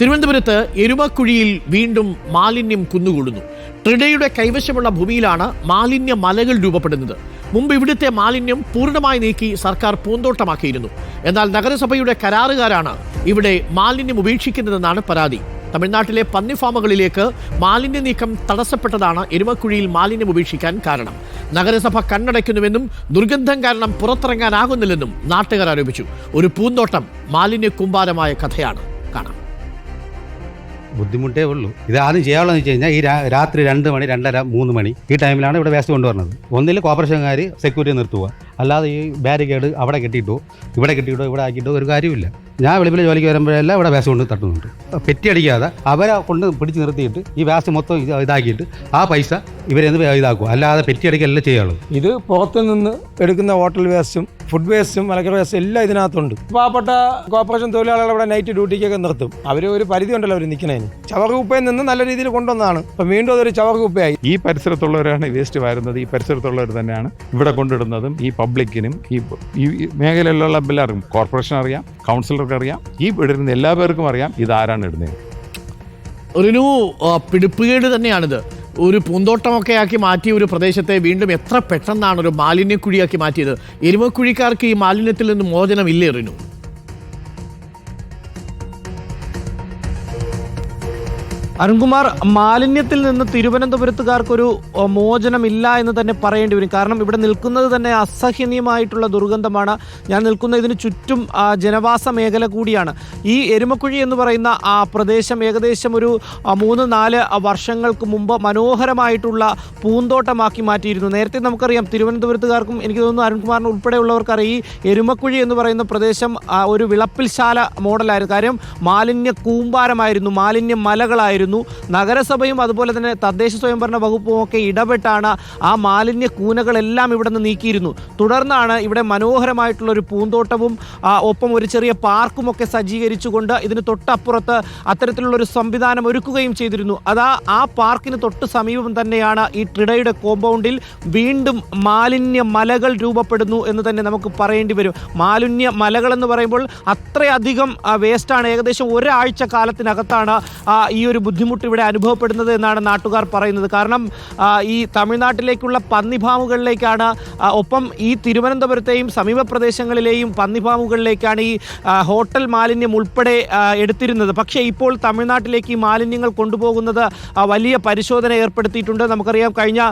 തിരുവനന്തപുരത്ത് എരുമക്കുഴിയിൽ വീണ്ടും മാലിന്യം കുന്നുകൂടുന്നു. ട്രിഡയുടെ കൈവശമുള്ള ഭൂമിയിലാണ് മാലിന്യ മലകൾ രൂപപ്പെടുന്നത്. മുമ്പ് ഇവിടുത്തെ മാലിന്യം പൂർണമായി നീക്കി സർക്കാർ പൂന്തോട്ടമാക്കിയിരുന്നു. എന്നാൽ നഗരസഭയുടെ കരാറുകാരാണ് ഇവിടെ മാലിന്യം ഉപേക്ഷിക്കുന്നതെന്നാണ് പരാതി. തമിഴ്നാട്ടിലെ പന്നി ഫാമുകളിലേക്ക് മാലിന്യ നീക്കം തടസ്സപ്പെട്ടതാണ് എരുമക്കുഴിയിൽ മാലിന്യം ഉപേക്ഷിക്കാൻ കാരണം. നഗരസഭ കണ്ണടയ്ക്കുന്നുവെന്നും ദുർഗന്ധം കാരണം പുറത്തിറങ്ങാനാകുന്നില്ലെന്നും നാട്ടുകാർ ആരോപിച്ചു. ഒരു പൂന്തോട്ടം മാലിന്യ കുമ്പാരമായ കഥയാണ്. കാണാം. ബുദ്ധിമുട്ടേ ഉള്ളൂ. ഇത് ആദ്യം ചെയ്യാനുള്ളതെന്ന് വെച്ച് കഴിഞ്ഞാൽ ഈ രാത്രി രണ്ട് മണി രണ്ടര മൂന്ന് മണി ഈ ടൈമിലാണ് ഇവിടെ വേസ്റ്റ് കൊണ്ടുവരുന്നത്. ഒന്നിൽ കോർപ്പറേഷൻകാർ സെക്യൂരിറ്റി നിർത്തുക അല്ലാതെ ഈ ബാരിക്കേഡ് അവിടെ കെട്ടിയിട്ടോ ഇവിടെ കെട്ടിയിട്ടോ ഇവിടെ ആക്കിയിട്ടോ ഒരു കാര്യമില്ല ഞാൻ വെളുപ്പിലെ ജോലിക്ക് വരുമ്പോഴെല്ലാം ഇവിടെ വേസ്റ്റ് കൊണ്ട് തട്ടുന്നുണ്ട്. പെറ്റി അടിക്കാതെ അവരെ കൊണ്ട് പിടിച്ച് നിർത്തിയിട്ട് ഈ വേസ്റ്റ് മൊത്തം ഇത് ഇതാക്കിയിട്ട് ആ പൈസ ഇവരെന്ന് ഇതാക്കുക അല്ലാതെ പെറ്റി അടിക്കലല്ല ചെയ്യുള്ളൂ ഇത് പുറത്തു നിന്ന് എടുക്കുന്ന ഹോട്ടൽ വേസ്റ്റും ഫുഡ് വേസ്റ്റും മലക്കറി വേസ്റ്റും എല്ലാം ഇതിനകത്തുണ്ട്. പാവപ്പെട്ട കോർപ്പറേഷൻ തൊഴിലാളികൾ ഇവിടെ നൈറ്റ് ഡ്യൂട്ടിക്കൊക്കെ നിർത്തും. അവർ ഒരു പരിധി ഉണ്ടല്ലോ അവർ നിൽക്കുന്നതിന് ചവറുകുപ്പയിൽ നിന്ന് നല്ല രീതിയിൽ കൊണ്ടുവന്നതാണ്. ഇപ്പം വീണ്ടും അതൊരു ചവറുകുപ്പയായി ഈ പരിസരത്തുള്ളവരാണ് വേസ്റ്റ് വരുന്നത്. ഈ പരിസരത്തുള്ളവർ തന്നെയാണ് ഇവിടെ കൊണ്ടിടുന്നതും ഈ പബ്ലിക്കിനും ഈ ഈ മേഖലയിലുള്ള എല്ലാവർക്കും. കോർപ്പറേഷൻ അറിയാം കൗൺസിലർക്ക് അറിയാം. ഈ ഇടുന്ന എല്ലാ പേർക്കും അറിയാം ഇതാരാണ് ഇടുന്നത്. ആ, പിടിപ്പുകേട് തന്നെയാണിത്. ഒരു പൂന്തോട്ടമൊക്കെ ആക്കി മാറ്റിയ ഒരു പ്രദേശത്തെ വീണ്ടും എത്ര പെട്ടെന്നാണ് ഒരു മാലിന്യക്കുഴിയാക്കി മാറ്റിയത്. എരുമക്കുഴിക്കാർക്ക് ഈ മാലിന്യത്തിൽ നിന്ന് മോചനമില്ലേ റിനു? അരുൺകുമാർ മാലിന്യത്തിൽ നിന്ന് തിരുവനന്തപുരത്തുകാർക്കൊരു മോചനമില്ല എന്ന് തന്നെ പറയേണ്ടി വരും. കാരണം ഇവിടെ നിൽക്കുന്നത് തന്നെ അസഹനീയമായിട്ടുള്ള ദുർഗന്ധമാണ്. ഞാൻ നിൽക്കുന്ന ഇതിന് ചുറ്റും ജനവാസ മേഖല കൂടിയാണ്. ഈ എരുമക്കുഴി എന്ന് പറയുന്ന ആ പ്രദേശം ഏകദേശം ഒരു മൂന്ന് നാല് വർഷങ്ങൾക്ക് മുമ്പ് മനോഹരമായിട്ടുള്ള പൂന്തോട്ടമാക്കി മാറ്റിയിരുന്നു. നേരത്തെ നമുക്കറിയാം തിരുവനന്തപുരത്തുകാർക്കും എനിക്ക് തോന്നുന്നു അരുൺകുമാറിന് ഉൾപ്പെടെയുള്ളവർക്കറിയാം ഈ എരുമക്കുഴി എന്ന് പറയുന്ന പ്രദേശം ഒരു വിളപ്പിൽശാല മോഡലായിരുന്നു. കാര്യം മാലിന്യ കൂമ്പാരമായിരുന്നു മാലിന്യ മലകളായിരുന്നു. നഗരസഭയും അതുപോലെ തന്നെ തദ്ദേശ സ്വയംഭരണ വകുപ്പും ഒക്കെ ഇടപെട്ടാണ് ആ മാലിന്യ കൂനകളെല്ലാം ഇവിടെ നിന്ന് നീക്കിയിരുന്നു. തുടർന്നാണ് ഇവിടെ മനോഹരമായിട്ടുള്ള ഒരു പൂന്തോട്ടവും ഒപ്പം ഒരു ചെറിയ പാർക്കും ഒക്കെ സജ്ജീകരിച്ചുകൊണ്ട് ഇതിന് തൊട്ടപ്പുറത്ത് അത്തരത്തിലുള്ള ഒരു സംവിധാനം ഒരുക്കുകയും ചെയ്തിരുന്നു. അതാ ആ പാർക്കിന് തൊട്ട് സമീപം തന്നെയാണ് ഈ ട്രിഡയുടെ കോമ്പൗണ്ടിൽ വീണ്ടും മാലിന്യ മലകൾ രൂപപ്പെടുന്നു എന്ന് തന്നെ നമുക്ക് പറയേണ്ടി വരും. മാലിന്യ മലകൾ എന്ന് പറയുമ്പോൾ അത്രയധികം വേസ്റ്റാണ് ഏകദേശം ഒരാഴ്ച കാലത്തിനകത്താണ് ഈ ഒരു ബുദ്ധിമുട്ട് ഇവിടെ അനുഭവപ്പെടുന്നത് എന്നാണ് നാട്ടുകാർ പറയുന്നത്. കാരണം ഈ തമിഴ്നാട്ടിലേക്കുള്ള പന്നി ഫാമുകളിലേക്കാണ് ഒപ്പം ഈ തിരുവനന്തപുരത്തെയും സമീപ പ്രദേശങ്ങളിലെയും പന്നി ഫാമുകളിലേക്കാണ് ഈ ഹോട്ടൽ മാലിന്യം ഉൾപ്പെടെ എടുത്തിരുന്നത്. പക്ഷേ ഇപ്പോൾ തമിഴ്നാട്ടിലേക്ക് ഈ മാലിന്യങ്ങൾ കൊണ്ടുപോകുന്നത് വലിയ പരിശോധന ഏർപ്പെടുത്തിയിട്ടുണ്ട്. നമുക്കറിയാം കഴിഞ്ഞ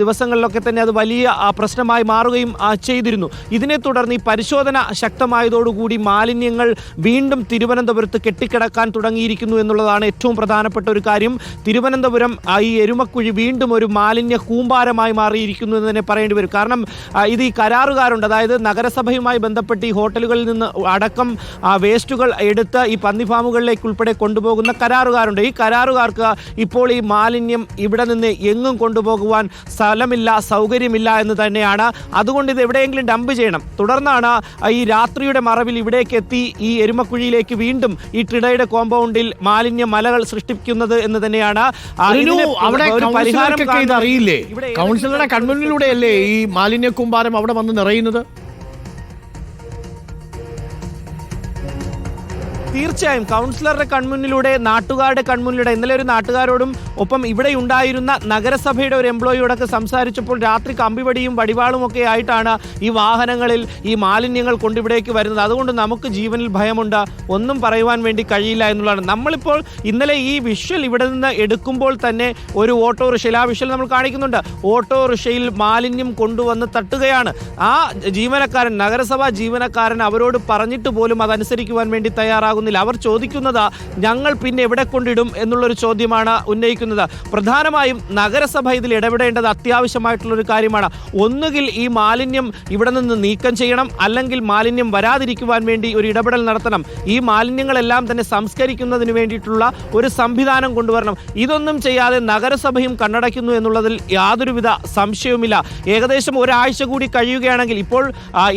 ദിവസങ്ങളിലൊക്കെ തന്നെ അത് വലിയ പ്രശ്നമായി മാറുകയും ചെയ്തിരുന്നു. ഇതിനെ തുടർന്ന് ഈ പരിശോധന ശക്തമായതോടുകൂടി മാലിന്യങ്ങൾ വീണ്ടും തിരുവനന്തപുരത്ത് കെട്ടിക്കിടക്കാൻ തുടങ്ങിയിരിക്കുന്നു എന്നുള്ളതാണ് ഏറ്റവും പ്രധാനപ്പെട്ട ഒരു കാര്യം തിരുവനന്തപുരം ഈ എരുമക്കുഴി വീണ്ടും ഒരു മാലിന്യ കൂമ്പാരമായി മാറിയിരിക്കുന്നു എന്ന് തന്നെ പറയേണ്ടി വരും. കാരണം ഇത് ഈ കരാറുകാരുണ്ട്. അതായത് നഗരസഭയുമായി ബന്ധപ്പെട്ട് ഈ ഹോട്ടലുകളിൽ നിന്ന് അടക്കം വേസ്റ്റുകൾ എടുത്ത് ഈ പന്നി ഫാമുകളിലേക്ക് ഉൾപ്പെടെ കൊണ്ടുപോകുന്ന കരാറുകാരുണ്ട്. ഈ കരാറുകാർക്ക് ഇപ്പോൾ ഈ മാലിന്യം ഇവിടെ നിന്ന് എങ്ങും കൊണ്ടുപോകുവാൻ സ്ഥലമില്ല സൗകര്യമില്ല എന്ന് തന്നെയാണ്. അതുകൊണ്ട് ഇത് എവിടെയെങ്കിലും ഡംപ് ചെയ്യണം. തുടർന്നാണ് ഈ രാത്രിയുടെ മറവിൽ ഇവിടേക്ക് എത്തി ഈ എരുമക്കുഴിയിലേക്ക് വീണ്ടും ഈ ട്രിഡയുടെ കോമ്പൗണ്ടിൽ മാലിന്യ മലകൾ സൃഷ്ടിക്കുന്നത് എന്ന് തന്നെയാണ് അറിയില്ലേ? കൗൺസിലറുടെ കൺമുന്നിലൂടെയല്ലേ ഈ മാലിന്യ കൂമ്പാരം അവിടെ വന്ന് നിറയുന്നത്? തീർച്ചയായും കൗൺസിലറുടെ കൺമുന്നിലൂടെ നാട്ടുകാരുടെ കൺമുന്നിലൂടെ ഇന്നലെ ഒരു നാട്ടുകാരോടും ഒപ്പം ഇവിടെ ഉണ്ടായിരുന്ന നഗരസഭയുടെ ഒരു എംപ്ലോയിയോടൊക്കെ സംസാരിച്ചപ്പോൾ രാത്രി കമ്പിവടിയും വടിവാളും ഒക്കെ ആയിട്ടാണ് ഈ വാഹനങ്ങളിൽ ഈ മാലിന്യങ്ങൾ കൊണ്ടിവിടേക്ക് വരുന്നത്. അതുകൊണ്ട് നമുക്ക് ജീവനിൽ ഭയമുണ്ട്. ഒന്നും പറയുവാൻ വേണ്ടി കഴിയില്ല എന്നുള്ളതാണ്. നമ്മളിപ്പോൾ ഇന്നലെ ഈ വിഷ്വൽ ഇവിടെ നിന്ന് എടുക്കുമ്പോൾ തന്നെ ഒരു ഓട്ടോറിക്ഷയിൽ ആ വിഷ്വൽ നമ്മൾ കാണിക്കുന്നുണ്ട്. ഓട്ടോറിക്ഷയിൽ മാലിന്യം കൊണ്ടുവന്ന് തട്ടുകയാണ്. ആ ജീവനക്കാരൻ നഗരസഭാ ജീവനക്കാരൻ അവരോട് പറഞ്ഞിട്ട് പോലും അതനുസരിക്കുവാൻ വേണ്ടി തയ്യാറാകുന്നില്ല അവർ ചോദിക്കുന്നത് ഞങ്ങൾ പിന്നെ എവിടെ കൊണ്ടിടും എന്നുള്ളൊരു ചോദ്യമാണ് ഉന്നയിക്കുന്നത്. പ്രധാനമായും നഗരസഭ ഇതിൽ ഇടപെടേണ്ടത് അത്യാവശ്യമായിട്ടുള്ളൊരു കാര്യമാണ്. ഒന്നുകിൽ ഈ മാലിന്യം ഇവിടെ നിന്ന് നീക്കം ചെയ്യണം അല്ലെങ്കിൽ മാലിന്യം വരാതിരിക്കുവാൻ വേണ്ടി ഒരു ഇടപെടൽ നടത്തണം. ഈ മാലിന്യങ്ങളെല്ലാം തന്നെ സംസ്കരിക്കുന്നതിന് വേണ്ടിയിട്ടുള്ള ഒരു സംവിധാനം കൊണ്ടുവരണം. ഇതൊന്നും ചെയ്യാതെ നഗരസഭയും കണ്ണടയ്ക്കുന്നു എന്നുള്ളതിൽ യാതൊരുവിധ സംശയവുമില്ല. ഏകദേശം ഒരാഴ്ച കൂടി കഴിയുകയാണെങ്കിൽ ഇപ്പോൾ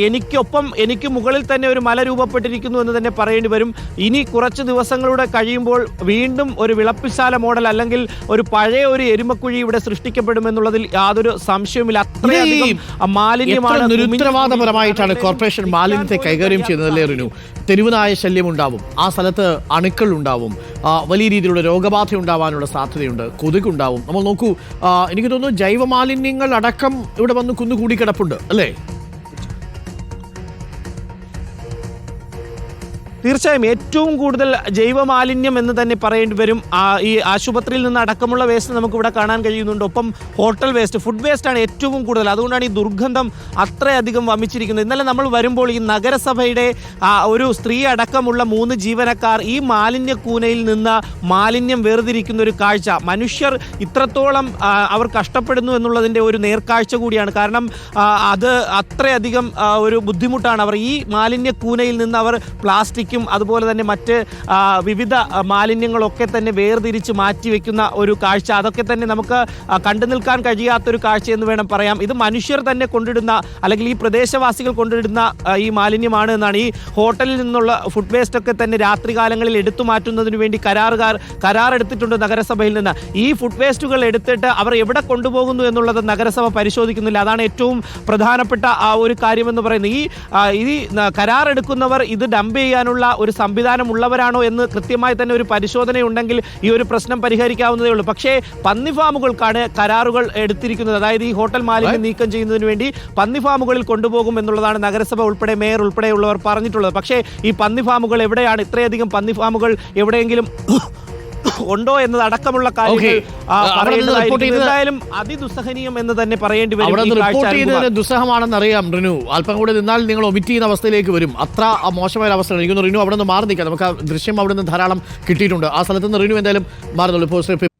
എനിക്കൊപ്പം എനിക്ക് മുകളിൽ തന്നെ ഒരു മല രൂപപ്പെട്ടിരിക്കുന്നു എന്ന് തന്നെ പറയേണ്ടി വരും. ഇനി കുറച്ച് ദിവസങ്ങളുടെ കഴിയുമ്പോൾ വീണ്ടും ഒരു വിളപ്പിശാല മോഡൽ അല്ലെങ്കിൽ ഒരു പഴയ ഒരു എരുമക്കുഴി ഇവിടെ സൃഷ്ടിക്കപ്പെടുമെന്നുള്ളതിൽ യാതൊരു സംശയവുമില്ല. അത്രയധികം മാലിന്യമാണ് നിരുത്തരവാദപരമായിട്ടാണ് കോർപ്പറേഷൻ മാലിന്യത്തെ കൈകാര്യം ചെയ്യുന്നതല്ലേ റിനു? തെരുവുനായ ശല്യം ഉണ്ടാവും ആ സ്ഥലത്ത് അണുക്കൾ ഉണ്ടാവും വലിയ രീതിയിലുള്ള രോഗബാധ ഉണ്ടാവാനുള്ള സാധ്യതയുണ്ട്. കൊതുകുണ്ടാവും. നമ്മൾ നോക്കൂ എനിക്ക് തോന്നുന്നു ജൈവ മാലിന്യങ്ങൾ അടക്കം ഇവിടെ വന്ന് കുന്നുകൂടി കിടപ്പുണ്ട് അല്ലേ? തീർച്ചയായും ഏറ്റവും കൂടുതൽ ജൈവ മാലിന്യം എന്ന് തന്നെ പറയേണ്ടി വരും. ഈ ആശുപത്രിയിൽ നിന്ന് അടക്കമുള്ള വേസ്റ്റ് നമുക്ക് ഇവിടെ കാണാൻ കഴിയുന്നുണ്ട്. ഒപ്പം ഹോട്ടൽ വേസ്റ്റ് ഫുഡ് വേസ്റ്റ് ആണ് ഏറ്റവും കൂടുതൽ. അതുകൊണ്ടാണ് ഈ ദുർഗന്ധം അത്രയധികം വമിച്ചിരിക്കുന്നത്. ഇന്നലെ നമ്മൾ വരുമ്പോൾ ഈ നഗരസഭയുടെ ഒരു സ്ത്രീ അടക്കമുള്ള മൂന്ന് ജീവനക്കാർ ഈ മാലിന്യ കൂനയിൽ നിന്ന് മാലിന്യം വേർതിരിക്കുന്ന ഒരു കാഴ്ച. മനുഷ്യർ ഇത്രത്തോളം അവർ കഷ്ടപ്പെടുന്നു എന്നുള്ളതിന്റെ ഒരു നേർക്കാഴ്ച കൂടിയാണ്. കാരണം അത് അത്രയധികം ഒരു ബുദ്ധിമുട്ടാണ്. അവർ ഈ മാലിന്യ കൂനയിൽ നിന്ന് അവർ പ്ലാസ്റ്റിക്കും അതുപോലെ തന്നെ മറ്റ് വിവിധ മാലിന്യങ്ങളൊക്കെ തന്നെ വേർതിരിച്ച് മാറ്റി വെക്കുന്ന ഒരു കാഴ്ച. അതൊക്കെ തന്നെ നമുക്ക് കണ്ടു നിൽക്കാൻ കഴിയാത്തൊരു കാഴ്ച എന്ന് വേണം പറയാം. ഇത് മനുഷ്യർ തന്നെ കൊണ്ടിടുന്ന അല്ലെങ്കിൽ ഈ പ്രദേശവാസികൾ കൊണ്ടിടുന്ന ഈ മാലിന്യമാണ് എന്നാണ്. ഈ ഹോട്ടലിൽ നിന്നുള്ള ഫുഡ് വേസ്റ്റ് ഒക്കെ തന്നെ രാത്രികാലങ്ങളിൽ എടുത്തു മാറ്റുന്നതിന് വേണ്ടി കരാറുകാർ കരാർ എടുത്തിട്ടുണ്ട് നഗരസഭയിൽ നിന്ന്. ഈ ഫുഡ് വേസ്റ്റുകൾ എടുത്തിട്ട് അവർ എവിടെ കൊണ്ടുപോകുന്നു എന്നുള്ളത് നഗരസഭ പരിശോധിക്കുന്നില്ല. അതാണ് ഏറ്റവും പ്രധാനപ്പെട്ട ആ ഒരു കാര്യമെന്ന് പറയുന്നത്. ഈ ഈ എടുക്കുന്നവർ ഇത് ഡംപ് ചെയ്യാനുള്ള ഒരു സംവിധാനം ഉള്ളവരാണോ എന്ന് കൃത്യമായി തന്നെ ഒരു പരിശോധനയുണ്ടെങ്കിൽ ഈ ഒരു പ്രശ്നം പരിഹരിക്കാവുന്നതേ ഉള്ളൂ. പക്ഷേ പന്നി ഫാമുകൾക്കാണ് കരാറുകൾ എടുത്തിരിക്കുന്നത്. അതായത് ഈ ഹോട്ടൽ മാലിന്യം നീക്കം ചെയ്യുന്നതിന് വേണ്ടി പന്നി ഫാമുകളിൽ കൊണ്ടുപോകും എന്നുള്ളതാണ് നഗരസഭ ഉൾപ്പെടെ മേയർ ഉൾപ്പെടെയുള്ളവർ പറഞ്ഞിട്ടുള്ളത്. പക്ഷേ ഈ പന്നി ഫാമുകൾ എവിടെയാണ്? ഇത്രയധികം പന്നി ഫാമുകൾ എവിടെയെങ്കിലും ഉണ്ടോ എന്നതടക്കമുള്ള കാര്യങ്ങൾ പറയേണ്ടതായിരിക്കും. എന്തായാലും അതിദുസ്സഹനീയം എന്ന് തന്നെ പറയേണ്ടി വരും റിപ്പോർട്ട് ദുസ്സഹമാണെന്ന് അറിയാം റിനു. അല്പം കൂടി നിന്നാൽ നിങ്ങൾ ഒമിറ്റ് ചെയ്യുന്ന അവസ്ഥയിലേക്ക് വരും. അത്ര മോശമായ അവസ്ഥ റിനു അവിടെ നിന്ന് മാറി നിൽക്കാം. നമുക്ക് ആ ദൃശ്യം അവിടെ നിന്ന് ധാരാളം കിട്ടിയിട്ടുണ്ട്. ആ സ്ഥലത്ത് നിന്ന് റിനു എന്തായാലും മാറുന്നുള്ളൂ. ഇപ്പോൾ